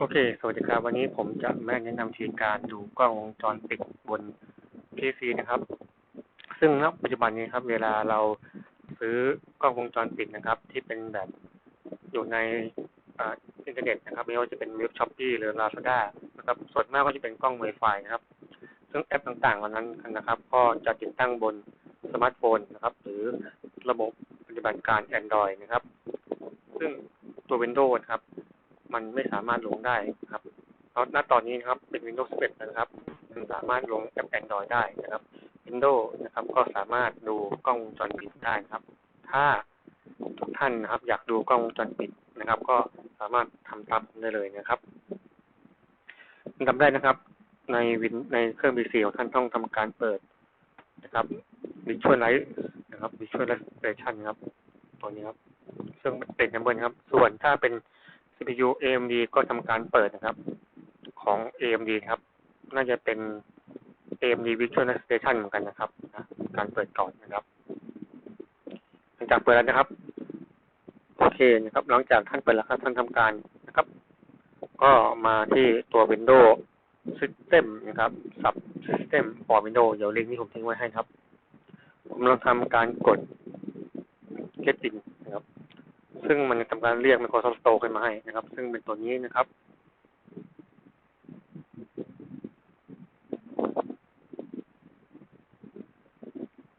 โอเค สวัสดีครับ วันนี้ผมจะมาแนะนำวิธีการดูกล้องวงจรปิดบน PC นะครับ ซึ่งณปัจจุบันนี้ครับ เวลาเราซื้อกล้องวงจรปิดนะครับ ที่เป็นแบบอยู่ในอ่าอินเทอร์เน็ตนะครับไม่ว่าจะเป็นเว็บช้อปปี้หรือ Lazada นะครับส่วนมากก็จะเป็นกล้อง Wi-Fi นะครับ ซึ่งแอปต่างๆเหล่านั้นนะครับ ก็จะติดตั้งบนสมาร์ทโฟนนะครับ หรือระบบปฏิบัติการ Android นะครับ ซึ่งตัว Windows นะครับ มันไม่สามารถลงได้ครับเพราะณตอนนี้นะครับเป็น Windows 11 นะครับ มันสามารถลงแอป Android ได้นะครับ Windows นะครับ ก็สามารถดูกล้องวงจรปิดได้นะครับ ถ้าทุกท่านนะครับ อยากดูกล้องวงจรปิดนะครับ ก็สามารถทำตามได้เลยนะครับอันดับแรกนะครับ ในวินในเครื่อง PC ของท่านต้องทำการเปิดนะครับ Visualize นะครับ Visualization ครับตัวนี้ครับ ซึ่งเป็นนัมเบอร์ครับ ส่วนถ้าเป็น CPU AMD ก็ทำการเปิดนะครับ ของ AMD ครับ น่าจะเป็น AMD Visualization เหมือนกันนะครับนะการเปิดก่อนนะครับ หลังจากเปิดแล้วนะครับ โอเคนะครับ หลังจากท่านเปิดแล้วครับท่านทำการนะครับ ก็มาที่ตัว Windows System นะครับ Sub System for Windows เดี๋ยวลิงก์ที่ผมทิ้งไว้ให้ครับ ผมลองทำการกด Get in ซึ่งมันทำการเรียก Microsoft Store ขึ้นมาให้นะครับ ซึ่งเป็นตัวนี้นะครับ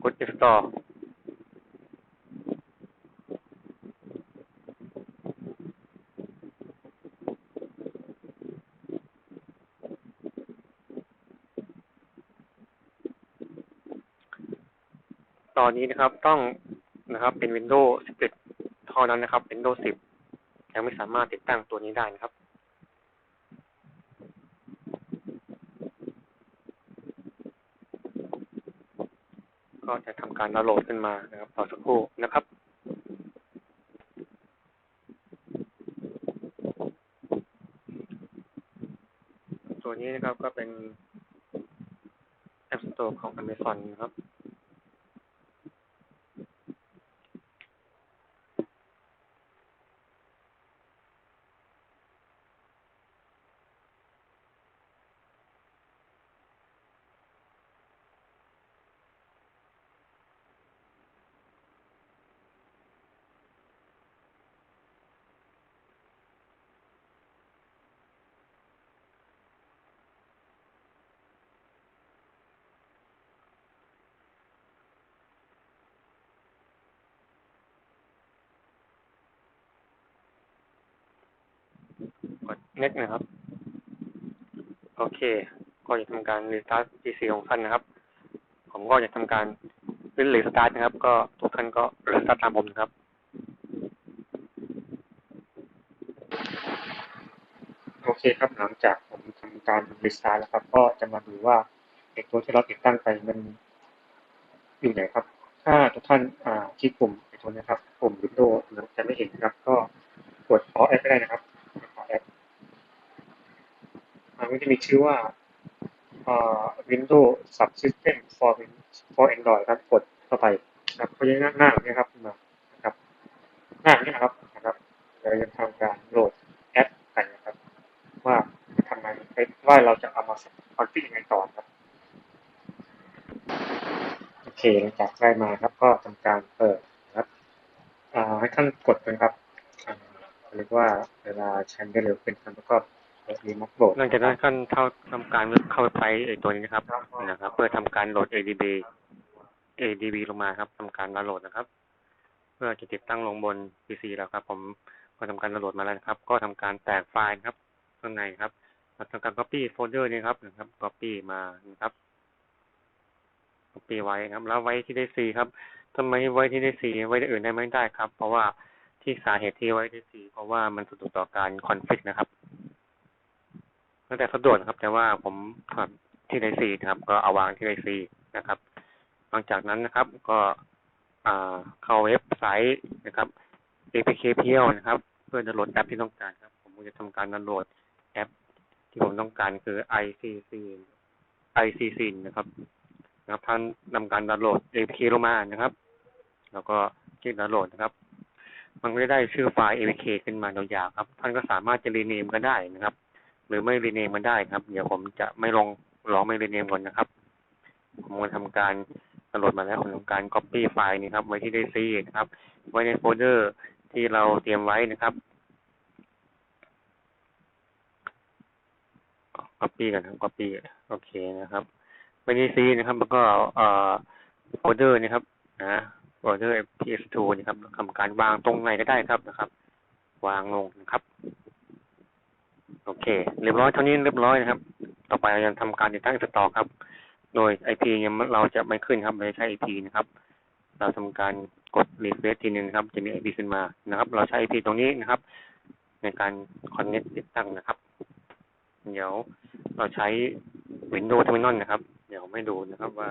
กด Install ตอนนี้นะครับต้องนะครับเป็น Windows 11 เท่านั้นนะครับ Windows 10 ยังไม่สามารถติดตั้งตัวนี้ได้นะครับก็จะทำการดาวน์โหลดขึ้นมานะครับต่อสักครู่นะครับ ตัวนี้นะครับก็เป็น App Store ของ Amazon นะครับ กด next นะครับ โอเค ก็จะทำการ restart PC ของท่านนะครับ ผมก็จะทำการเป็น restart นะครับ ก็ทุกท่านก็ restart ตามผมนะครับโอเคครับหลังจากผมทำการ restart แล้วครับ ก็จะมาดูว่าไอ้ตัวที่เราติดตั้งไปมันอยู่ไหนครับ ถ้าทุกท่านอ่าคลิกปุ่มไอ้ตัวนี้ครับปุ่ม Windows จะไม่เห็นครับ ก็กด Alt F ได้นะครับ มันจะมีชื่อว่า Windows Subsystem for for Android ครับกดเข้าไปนะครับเขาจะหน้าหน้านี้ครับนมานะครับ หน้านี้นะครับนะครับเราจะทำการโหลดแอปกันนะครับ ว่าจะทำงานว่าเราจะเอามาคอนฟิกยังไงต่อครับโอเคหลังจากได้มาครับ ก็ทำการเปิดนะครับอ่าให้ท่านกดนะครับเรียกว่าเวลาใช้ได้เร็วขึ้นครับแล้วก็ มีมักโหลดหลังจากนั้นท่านเข้าทำการเข้าไปไอ้ตัวนี้นะครับนะครับ เพื่อทำการโหลด ADB ADB ลงมาครับทำการดาวน์โหลดนะครับ เพื่อจะติดตั้งลงบน PC แล้วครับ ผมก็ทำการดาวน์โหลดมาแล้วนะครับ ก็ทำการแตกไฟล์ครับข้างในครับทำการ copy โฟลเดอร์นี้ครับนะครับ copy มานะครับ copy ไว้ครับ แล้วไว้ที่ได้ C ครับทำไมไว้ที่ได้ C ไว้ที่อื่นได้ไม่ได้ครับ เพราะว่าที่สาเหตุที่ไว้ที่ C เพราะว่ามันสะดวกต่อการคอนฟิกนะครับ ตั้งแต่สะดวนะครับ แต่ว่าผมถอดที่ใน C นะครับ ก็เอาวางที่ใน C นะครับ หลังจากนั้นนะครับ ก็เข้าเว็บไซต์นะครับ APKPL นะครับ เพื่อดาวน์โหลดแอปที่ต้องการครับ ผมจะทำการดาวน์โหลดแอป ที่ผมต้องการคือ ICC ICC นะครับนะครับท่านนำการดาวน์โหลด APK ลงมานะครับ แล้วก็คลิกดาวน์โหลดนะครับ มันก็จะได้ชื่อไฟล์ APK ขึ้นมายาวๆครับ ท่านก็สามารถจะรีเนมก็ได้นะครับ หรือไม่รีเนมมันได้ครับ เดี๋ยวผมจะไม่ลองลองไม่รีเนมก่อนนะครับ ผมจะทำการดาวน์โหลดมาแล้วผมทำการ copy ไฟล์นี้ครับ ไว้ที่ไดซีนะครับ ไว้ในโฟลเดอร์ที่เราเตรียมไว้นะครับ copy กันครับ copy โอเคนะครับ ไว้ในซีนะครับ แล้วก็เอ่อโฟลเดอร์นะครับนะโฟลเดอร์ ps2 นะครับทำการวางตรงไหนก็ได้ครับนะครับ วางลงนะครับ โอเค เรียบร้อยเท่านี้เรียบร้อยนะครับ ต่อไปเราจะทำการติดตั้งสตอครับ โดย IP ยังเราจะไม่ขึ้นครับเราจะใช้ IP นะครับ เราทำการกด refresh ทีนึงครับ จะมี IP ขึ้นมานะครับ เราใช้ IP ตรงนี้นะครับ ในการ connect ติดตั้งนะครับ เดี๋ยวเราใช้ Windows Terminal นะครับ เดี๋ยวไม่ดูนะครับว่า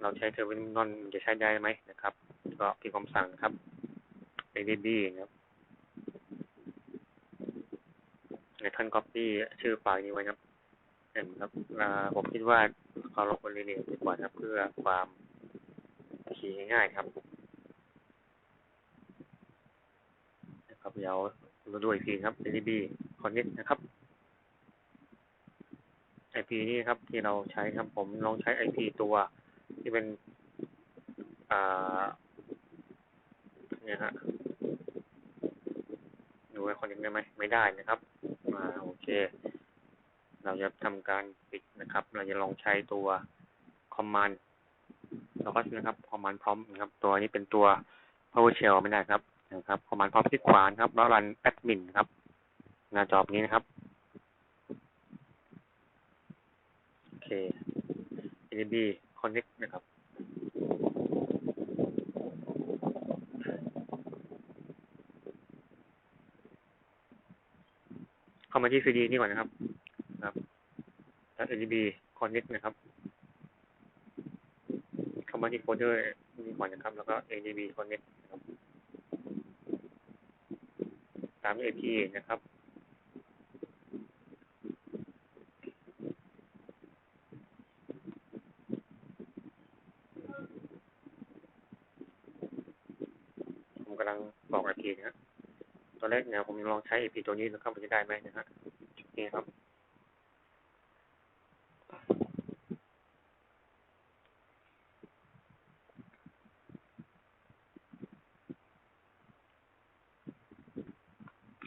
เราใช้ Terminal จะใช้ได้ไหมนะครับ ก็พิมพ์คำสั่งครับ add นะครับ ในท่าน copy ชื่อไฟล์นี้ไว้นะครับเห็นครับผมคิดว่าเราลงบนเรียนดีกว่านะครับ เพื่อความขี่ง่ายๆครับนะครับเดี๋ยวเราดูอีกทีครับ ADB connect นะครับ IP นี่ครับที่เราใช้ครับผมลองใช้ IP ตัวที่เป็น อ่าเนี่ยฮะดูว่าคอนเนคได้ไหมไม่ได้นะครับาโอเค เราจะทำการปิดนะครับ เราจะลองใช้ตัว command เราก็นะครับ command prompt นะครับ ตัวนี้เป็นตัว PowerShell ไม่ได้ครับนะครับ command prompt ที่ขวานครับ แล้ว run admin ครับ หน้าจอนี้นะครับโอเค adb connect นะครับ เข้ามาที่ CD นี่ก่อนนะครับครับแล้ว adb connect นะครับ เข้ามาที่โฟลเดอร์นี่ก่อนนะครับ แล้วก็ adb connect นะครับ ตาม AP นะครับ ผมกำลังบอก IP นะครับตอนแรกเนี่ยผม ลองใช้ IP ตัวนี้นะครับมันจะได้ไหมนะฮะนี่ครับ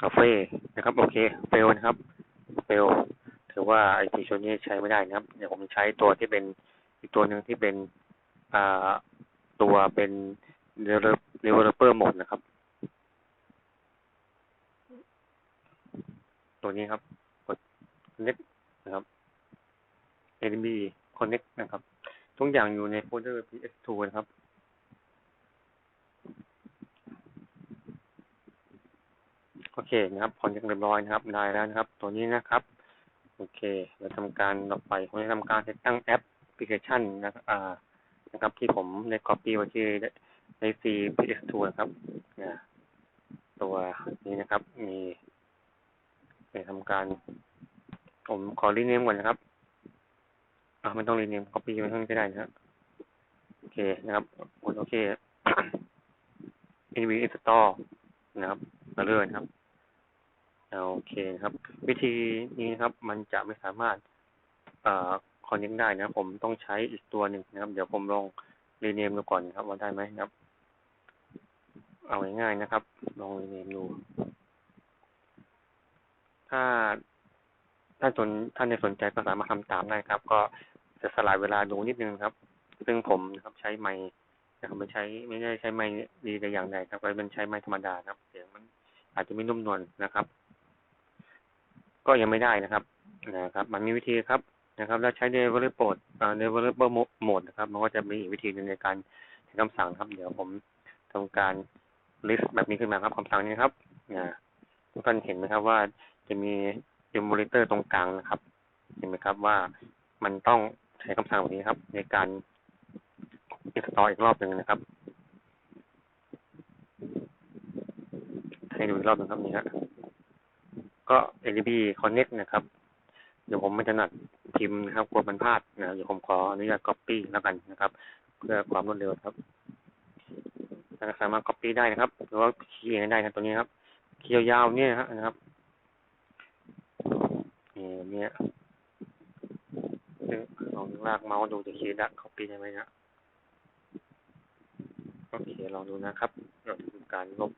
คาเฟ่นะครับ โอเคเฟลนะครับเฟลถือว่า IP ตัวนี้ใช้ไม่ได้นะครับ เดี๋ยวผมใช้ตัวที่เป็นอีกตัวหนึ่งที่เป็นอ่าตัวเป็น developer mode นะครับ ตัวนี้ครับ กด connect นะครับ adb connect นะครับทุกอย่างอยู่ในโฟลเดอร์ ps2 นะครับโอเคนะครับผลยังเรียบร้อยนะครับ ได้แล้วนะครับ ตัวนี้นะครับ โอเค เราทำการต่อไปผมจะทำการติดตั้งแอปพลิเคชันนะครับอ่านะครับ ที่ผมได้ copy ไว้ที่ใน C PS2 นะครับนะตัวนี้นะครับ มี ไปทำการ ผมขอรีเนมก่อนนะครับอ่าไม่ต้องรีเนม copy ไว้ข้างก็ได้นะครับโอเคนะครับกดโอเค NV install นะครับมาเลยนะครับโอเคนะครับ วิธีนี้นะครับ มันจะไม่สามารถเอ่อคอนเนคได้นะผมต้องใช้อีกตัวหนึ่งนะครับ เดี๋ยวผมลองรีเนมดูก่อนนะครับว่าได้ไหมนะครับ เอาง่ายๆนะครับ ลองรีเนมดู ถ้าถ้านสนท่านในสนใจก็สามารถทำตามได้ครับ ก็จะสลายเวลาดูนิดนึงครับ ซึ่งผมนะครับใช้ไม้นะครับไม่ใช้ไม่ได้ใช้ไม้ดีแต่อย่างใดครับก็เป็นใช้ไม้ธรรมดาครับ เสียงมันอาจจะไม่นุ่มนวลนะครับ ก็ยังไม่ได้นะครับนะครับ มันมีวิธีครับนะครับ แล้วใช้ developer อ่า developer mode นะครับ มันก็จะมีอีกวิธีหนึ่งในการใช้คำสั่งครับ เดี๋ยวผมทำการ list แบบนี้ขึ้นมาครับคำสั่งนี้ครับนะทุกท่านเห็นไหมครับว่า จะมี emulator ตรงกลางนะครับ เห็นไหมครับว่ามันต้องใช้คำสั่งแบบนี้ครับ ในการ install อีกรอบหนึ่งนะครับ ให้ดูอีกรอบหนึงครับนี่ฮะก็ adb connect นะครับ เดี๋ยวผมไม่ถนัดพิมพ์นะครับกลัวมันพลาดนะเดี๋ยวผมขออนุญาต copy แล้วกันนะครับ เพื่อความรวดเร็วครับถ้าสามารถ copy ได้นะครับ หรือว่าคีย์ได้ครับตัวนี้ครับ เคีย์ยาวเนี่ยนะครับ เนี่ยซึ่งลองลากเมาส์ดูจะคีย์ละคอปปี้ได้ไหมนะโอเคลองดูนะครับเราจะทำการลบ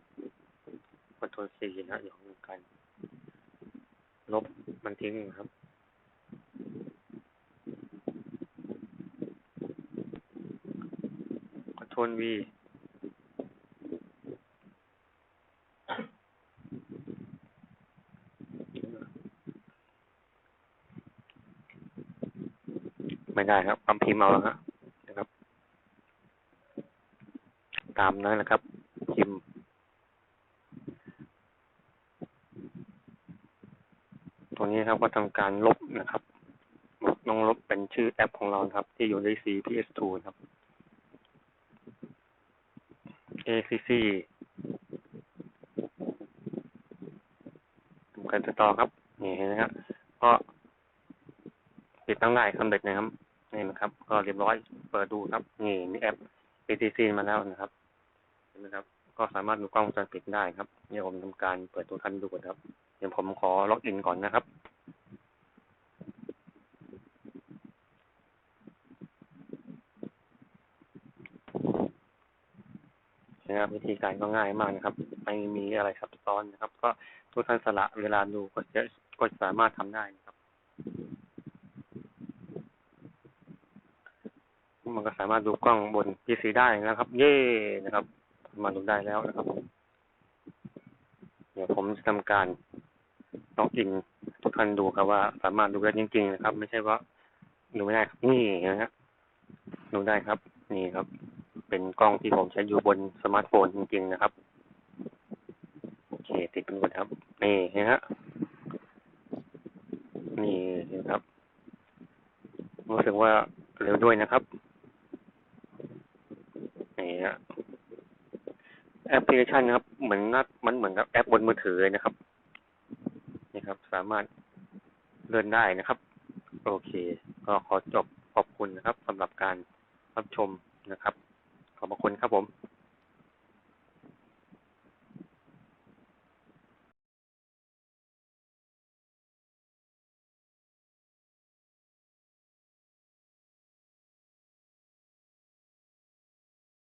คอนโทรลซีนะเดี๋ยวทำการลบมันทิ้งนะครับคอนโทรลวี ไม่ได้ครับความพิมพ์เอาแล้วฮะนะครับ ตามนั้นนะครับ พิมพ์ตรงนี้ครับก็ทำการลบนะครับลองลบเป็นชื่อแอปของเราครับ ที่อยู่ใน CPS2 ครับ ACC ทำการติดต่อครับ นี่นไหมครับก็ติดตั้งได้สำเร็จนะครับ นี่นะครับ ก็เรียบร้อยเปิดดูครับนี่มีแอป ACC มาแล้วนะครับเห็นไหมครับ ก็สามารถดูกล้องวงจรปิดได้ครับเดี๋ยวผมทำการเปิดตัวทันดูก่อนครับเดี๋ยวผมขอล็อกอินก่อนนะครับนะครับวิธีการก็ง่ายมากนะครับ ไม่มีอะไรซับซ้อนนะครับ ก็ทุกท่านสละเวลาดูก็จะก็สามารถทำได้นะครับ มันก็สามารถดูกล้องบน PC ได้นะครับ เย่นะครับ มาดูได้แล้วนะครับ เดี๋ยวผมจะทำการล็อกอินทุกท่านดูครับว่าสามารถดูได้จริงๆนะครับ ไม่ใช่ว่าดูไม่ได้ครับนี่นะฮะดูได้ครับ นี่ครับ เป็นกล้องที่ผมใช้อยู่บนสมาร์ทโฟนจริงๆนะครับโอเคติดเป็นหมดครับ นี่นะฮะนี่นะครับรู้สึกว่าเร็วด้วยนะครับ นี่ฮะ แอปพลิเคชันนะครับ เหมือนนัดมันเหมือนกับแอปบนมือถือเลยนะครับ นี่ครับ สามารถเลื่อนได้นะครับ โอเค ก็ขอจบขอบคุณนะครับสำหรับการรับชมนะครับ ขอบคุณครับผม